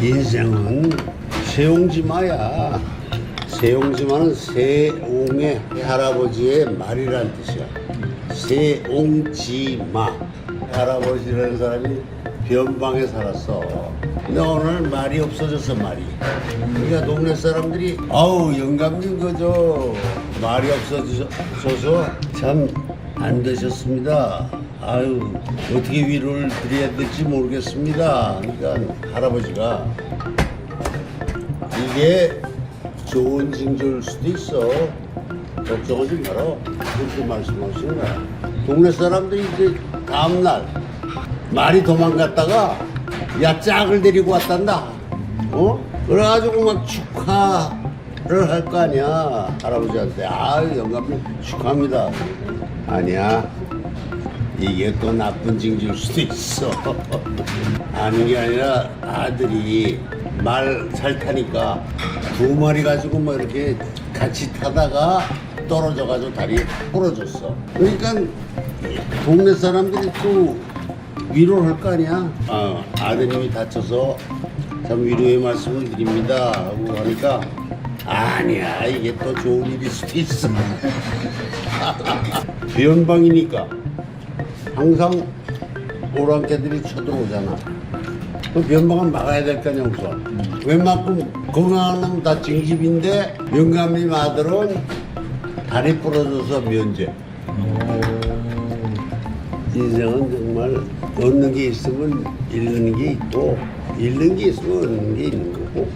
인생은 세옹지마야. 세옹지마는 세옹의 할아버지의 말이란 뜻이야. 세옹지마. 할아버지라는 사람이 변방에 살았어. 근데 오늘 말이 없어졌어 말이. 그러니까 동네 사람들이 아우 영감님 그저 말이 없어져서 참 안 되셨습니다. 아유 어떻게 위로를 드려야 될지 모르겠습니다. 그러니까 할아버지가 이게 좋은 징조일 수도 있어. 걱정하지 마라. 그렇게 말씀하시는 거야. 동네 사람들이 이제 다음날 말이 도망갔다가 야 짝을 데리고 왔단다. 어? 그래가지고 막 축하를 할 거 아니야. 할아버지한테. 아 영감님 축하합니다. 아니야. 이게 또 나쁜 징조일 수도 있어. 아는 게 아니라 아들이 말 잘 타니까 두 마리 가지고 뭐 이렇게 같이 타다가 떨어져가지고 다리 부러졌어. 그러니까 동네 사람들이 또 위로를 할 거 아니야. 아, 아드님이 다쳐서 참 위로의 말씀을 드립니다 하고 하니까 아니야 이게 또 좋은 일일 수도 있어. 변방이니까 항상 오랑캐들이 쳐들어오잖아. 그 변방은 막아야 될 거 아니야 우선. 웬만큼 건강한 놈 다 징집인데 영감님 아들은 다리 부러져서 면제. 인생은 정말 얻는 게 있으면 잃는 게 있고 잃는 게 있으면 얻는 게 있는 거고